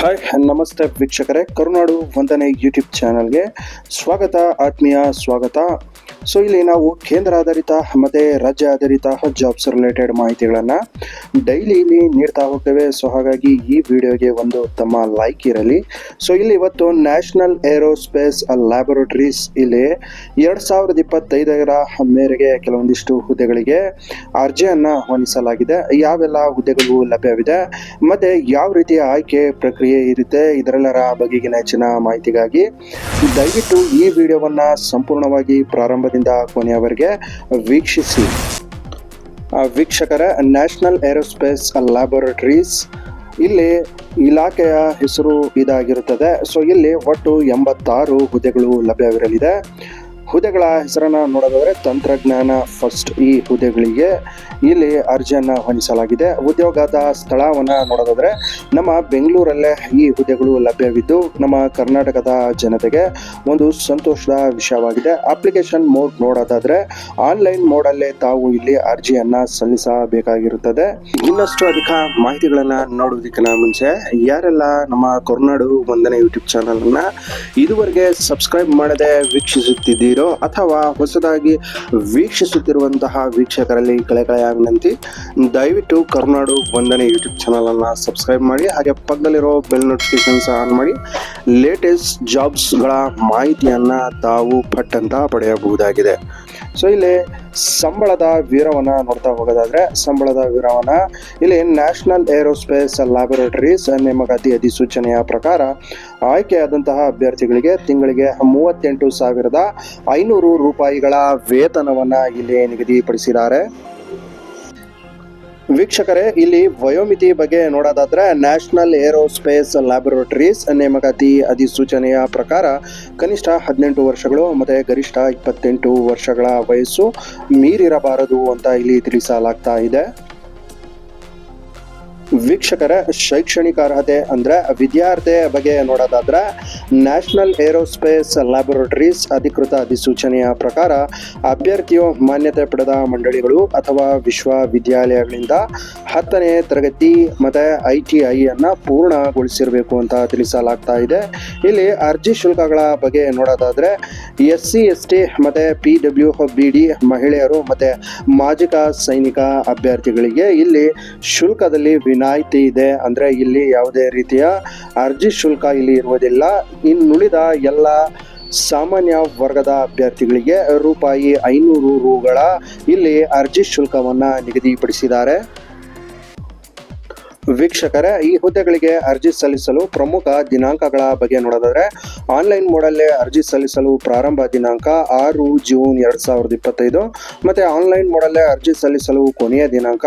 Hi ನಮಸ್ತೆ ವೀಕ್ಷಕರೇ. ಕರುನಾಡು ವಂದನೆ ಯೂಟ್ಯೂಬ್ ಚಾನಲ್ಗೆ ಸ್ವಾಗತ ಆತ್ಮೀಯ ಸ್ವಾಗತ. ಸೊ ಇಲ್ಲಿ ನಾವು ಕೇಂದ್ರ ಆಧಾರಿತ ಮತ್ತು ರಾಜ್ಯ ಆಧಾರಿತ ಜಾಬ್ಸ್ ರಿಲೇಟೆಡ್ ಮಾಹಿತಿಗಳನ್ನು ಡೈಲಿ ಇಲ್ಲಿ ನೀಡ್ತಾ ಹೋಗ್ತೇವೆ. ಸೊ ಹಾಗಾಗಿ ಈ ವಿಡಿಯೋಗೆ ಒಂದು ತಮ್ಮ ಲೈಕ್ ಇರಲಿ. ಸೊ ಇಲ್ಲಿ ಇವತ್ತು ನ್ಯಾಷನಲ್ ಏರೋಸ್ಪೇಸ್ ಲ್ಯಾಬೊರೇಟರೀಸ್ ಇಲ್ಲಿ ಎರಡು ಸಾವಿರದ ಇಪ್ಪತ್ತೈದರ ಮೇರೆಗೆ ಕೆಲವೊಂದಿಷ್ಟು ಹುದ್ದೆಗಳಿಗೆ ಅರ್ಜಿಯನ್ನು ಹೊಂದಿಸಲಾಗಿದೆ. ಯಾವೆಲ್ಲ ಹುದ್ದೆಗಳು ಲಭ್ಯವಿದೆ, ಮತ್ತೆ ಯಾವ ರೀತಿಯ ಆಯ್ಕೆ ಪ್ರಕ್ರಿಯೆ ಇರುತ್ತೆ, ಇದರೆಲ್ಲರ ಬಗೆಗಿನ ಹೆಚ್ಚಿನ ಮಾಹಿತಿಗಾಗಿ ದಯವಿಟ್ಟು ಈ ವಿಡಿಯೋವನ್ನ ಸಂಪೂರ್ಣವಾಗಿ ಪ್ರಾರಂಭದಿಂದ ಕೊನೆಯವರೆಗೆ ವೀಕ್ಷಿಸಿ. ವೀಕ್ಷಕರ ನ್ಯಾಷನಲ್ ಏರೋಸ್ಪೇಸ್ ಲ್ಯಾಬೊರೇಟರೀಸ್ ಇಲ್ಲಿ ಇಲಾಖೆಯ ಹೆಸರು ಇದಾಗಿರುತ್ತದೆ. ಸೊ ಇಲ್ಲಿ ಒಟ್ಟು ಎಂಬತ್ತಾರು ಹುದ್ದೆಗಳು ಲಭ್ಯವಿರಲಿದೆ. ಹುದ್ದೆಗಳ ಹೆಸರನ್ನ ನೋಡೋದಾದ್ರೆ ತಂತ್ರಜ್ಞಾನ ಫಸ್ಟ್ ಈ ಹುದ್ದೆಗಳಿಗೆ ಇಲ್ಲಿ ಅರ್ಜಿಯನ್ನು ಹೊಂದಿಸಲಾಗಿದೆ. ಉದ್ಯೋಗದ ಸ್ಥಳವನ್ನು ನೋಡೋದಾದ್ರೆ ನಮ್ಮ ಬೆಂಗಳೂರಲ್ಲೇ ಈ ಹುದ್ದೆಗಳು ಲಭ್ಯವಿದ್ದು ನಮ್ಮ ಕರ್ನಾಟಕದ ಜನತೆಗೆ ಒಂದು ಸಂತೋಷದ ವಿಷಯವಾಗಿದೆ. ಅಪ್ಲಿಕೇಶನ್ ಮೋಡ್ ನೋಡೋದಾದ್ರೆ ಆನ್ಲೈನ್ ಮೋಡಲ್ಲೇ ತಾವು ಇಲ್ಲಿ ಅರ್ಜಿಯನ್ನ ಸಲ್ಲಿಸಬೇಕಾಗಿರುತ್ತದೆ. ಇನ್ನಷ್ಟು ಅಧಿಕ ಮಾಹಿತಿಗಳನ್ನು ನೋಡೋದಕ್ಕಿಂತ ಮುಂಚೆ ಯಾರೆಲ್ಲ ನಮ್ಮ ಕರುನಾಡು ವಂದನೆ ಯೂಟ್ಯೂಬ್ ಚಾನಲ್ ಅನ್ನ ಇದುವರೆಗೆ ಸಬ್ಸ್ಕ್ರೈಬ್ ಮಾಡದೆ ವೀಕ್ಷಿಸುತ್ತಿದ್ದೀರೋ ಅಥವಾ ಹೊಸದಾಗಿ ವೀಕ್ಷಿಸುತ್ತಿರುವಂತಹ ವೀಕ್ಷಕರಲ್ಲಿ ಕಳೆಕಳೆಯ ವಿನಂತಿ, ದಯವಿಟ್ಟು ಕರುನಾಡು ವಂದನೆ ಯೂಟ್ಯೂಬ್ ಚಾನಲನ್ನು ಸಬ್ಸ್ಕ್ರೈಬ್ ಮಾಡಿ, ಹಾಗೆ ಪಕ್ಕದಲ್ಲಿರೋ ಬೆಲ್ ನೋಟಿಫಿಕೇಶನ್ಸ್ ಆನ್ ಮಾಡಿ ಲೇಟೆಸ್ಟ್ ಜಾಬ್ಸ್ಗಳ ಮಾಹಿತಿಯನ್ನು ತಾವು ಪಟ್ಟಂತ ಪಡೆಯಬಹುದಾಗಿದೆ. ಸೊ ಇಲ್ಲಿ ಸಂಬಳದ ವೀರವನ ನೋಡ್ತಾ ಹೋಗೋದಾದ್ರೆ, ಸಂಬಳದ ವೀರವನ ಇಲ್ಲಿ ನ್ಯಾಷನಲ್ ಏರೋಸ್ಪೇಸ್ ಲ್ಯಾಬೊರೇಟರೀಸ್ ನೇಮಕಾತಿ ಅಧಿಸೂಚನೆಯ ಪ್ರಕಾರ ಆಯ್ಕೆಯಾದಂತಹ ಅಭ್ಯರ್ಥಿಗಳಿಗೆ ತಿಂಗಳಿಗೆ ಮೂವತ್ತೆಂಟು ಸಾವಿರದ ಐನೂರು ರೂಪಾಯಿಗಳ ವೇತನವನ್ನ ಇಲ್ಲಿ ನಿಗದಿಪಡಿಸಿದ್ದಾರೆ. ವೀಕ್ಷಕರೇ, ಇಲ್ಲಿ ವಯೋಮಿತಿ ಬಗ್ಗೆ ನೋಡೋದಾದ್ರೆ ನ್ಯಾಷನಲ್ ಏರೋಸ್ಪೇಸ್ ಲ್ಯಾಬೊರೇಟರೀಸ್ ನೇಮಕಾತಿ ಅಧಿಸೂಚನೆಯ ಪ್ರಕಾರ ಕನಿಷ್ಠ ಹದಿನೆಂಟು ವರ್ಷಗಳು ಮತ್ತು ಗರಿಷ್ಠ ಇಪ್ಪತ್ತೆಂಟು ವರ್ಷಗಳ ವಯಸ್ಸು ಮೀರಿರಬಾರದು ಅಂತ ಇಲ್ಲಿ ತಿಳಿಸಲಾಗ್ತಾ ಇದೆ. ವೀಕ್ಷಕರ ಶೈಕ್ಷಣಿಕ ಅರ್ಹತೆ ಅಂದ್ರೆ ವಿದ್ಯಾರ್ಥಿಯ ಬಗ್ಗೆ ನೋಡೋದಾದ್ರೆ ನ್ಯಾಷನಲ್ ಏರೋಸ್ಪೇಸ್ ಲ್ಯಾಬೊರೇಟರೀಸ್ ಅಧಿಕೃತ ಅಧಿಸೂಚನೆಯ ಪ್ರಕಾರ ಅಭ್ಯರ್ಥಿಯು ಮಾನ್ಯತೆ ಪಡೆದ ಮಂಡಳಿಗಳು ಅಥವಾ ವಿಶ್ವವಿದ್ಯಾಲಯಗಳಿಂದ ಹತ್ತನೇ ತರಗತಿ ಮತ್ತೆ ಐ ಟಿ ಐ ಅನ್ನ ಪೂರ್ಣಗೊಳಿಸಿರಬೇಕು ಅಂತ ತಿಳಿಸಲಾಗ್ತಾ ಇದೆ. ಇಲ್ಲಿ ಅರ್ಜಿ ಶುಲ್ಕಗಳ ಬಗ್ಗೆ ನೋಡೋದಾದ್ರೆ ಎಸ್ ಸಿ ಎಸ್ ಟಿ ಮತ್ತೆ ಪಿ ಡಬ್ಲ್ಯೂ ಬಿ ಡಿ ಮಹಿಳೆಯರು ಮತ್ತೆ ಮಾಜಿಕ ಸೈನಿಕ ಅಭ್ಯರ್ಥಿಗಳಿಗೆ ಇಲ್ಲಿ ಶುಲ್ಕದಲ್ಲಿ ವಿನಾಯಿತಿ ಇದೆ ಅಂದ್ರೆ ಇಲ್ಲಿ ಯಾವುದೇ ರೀತಿಯ ಅರ್ಜಿ ಶುಲ್ಕ ಇಲ್ಲಿ ಇರುವುದಿಲ್ಲ. ಇನ್ನುಳಿದ ಎಲ್ಲ ಸಾಮಾನ್ಯ ವರ್ಗದ ಅಭ್ಯರ್ಥಿಗಳಿಗೆ ರೂಪಾಯಿ ಐನೂರು ರೂಗಳ ಇಲ್ಲಿ ಅರ್ಜಿ ಶುಲ್ಕವನ್ನು ನಿಗದಿಪಡಿಸಿದ್ದಾರೆ. ವೀಕ್ಷಕರೇ, ಈ ಹುದ್ದೆಗಳಿಗೆ ಅರ್ಜಿ ಸಲ್ಲಿಸಲು ಪ್ರಮುಖ ದಿನಾಂಕಗಳ ಬಗ್ಗೆ ನೋಡೋದಾದ್ರೆ, ಆನ್ಲೈನ್ ಮೋಡಲ್ಲೇ ಅರ್ಜಿ ಸಲ್ಲಿಸಲು ಪ್ರಾರಂಭ ದಿನಾಂಕ ಆರು ಜೂನ್ ಎರಡ್ ಸಾವಿರದ ಇಪ್ಪತ್ತೈದು ಮತ್ತೆ ಆನ್ಲೈನ್ ಮೋಡಲ್ಲೇ ಅರ್ಜಿ ಸಲ್ಲಿಸಲು ಕೊನೆಯ ದಿನಾಂಕ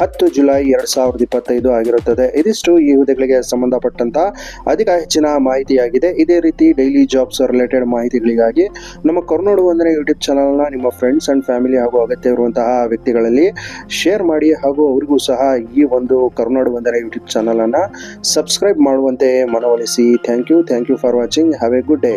ಹತ್ತು ಜುಲೈ ಎರಡ್ ಸಾವಿರದ ಇಪ್ಪತ್ತೈದು ಆಗಿರುತ್ತದೆ. ಇದಿಷ್ಟು ಈ ಹುದ್ದೆಗಳಿಗೆ ಸಂಬಂಧಪಟ್ಟಂತ ಅಧಿಕ ಹೆಚ್ಚಿನ ಮಾಹಿತಿಯಾಗಿದೆ. ಇದೇ ರೀತಿ ಡೈಲಿ ಜಾಬ್ಸ್ ರಿಲೇಟೆಡ್ ಮಾಹಿತಿಗಳಿಗಾಗಿ ನಮ್ಮ ಕರ್ನಾಡು ಒಂದನೇ ಯೂಟ್ಯೂಬ್ ಚಾನಲ್ನ ನಿಮ್ಮ ಫ್ರೆಂಡ್ಸ್ ಅಂಡ್ ಫ್ಯಾಮಿಲಿ ಹಾಗೂ ಅಗತ್ಯ ಇರುವಂತಹ ವ್ಯಕ್ತಿಗಳಲ್ಲಿ ಶೇರ್ ಮಾಡಿ ಹಾಗೂ ಅವರಿಗೂ ಸಹ ಈ ಒಂದು ಕರುನಾಡು ಒಂದನೇ ಯೂಟ್ಯೂಬ್ ಚಾನಲನ್ನು ಸಬ್ಸ್ಕ್ರೈಬ್ ಮಾಡುವಂತೆ ಮನವೊಲಿಸಿ. Thank you thank you for watching have a good day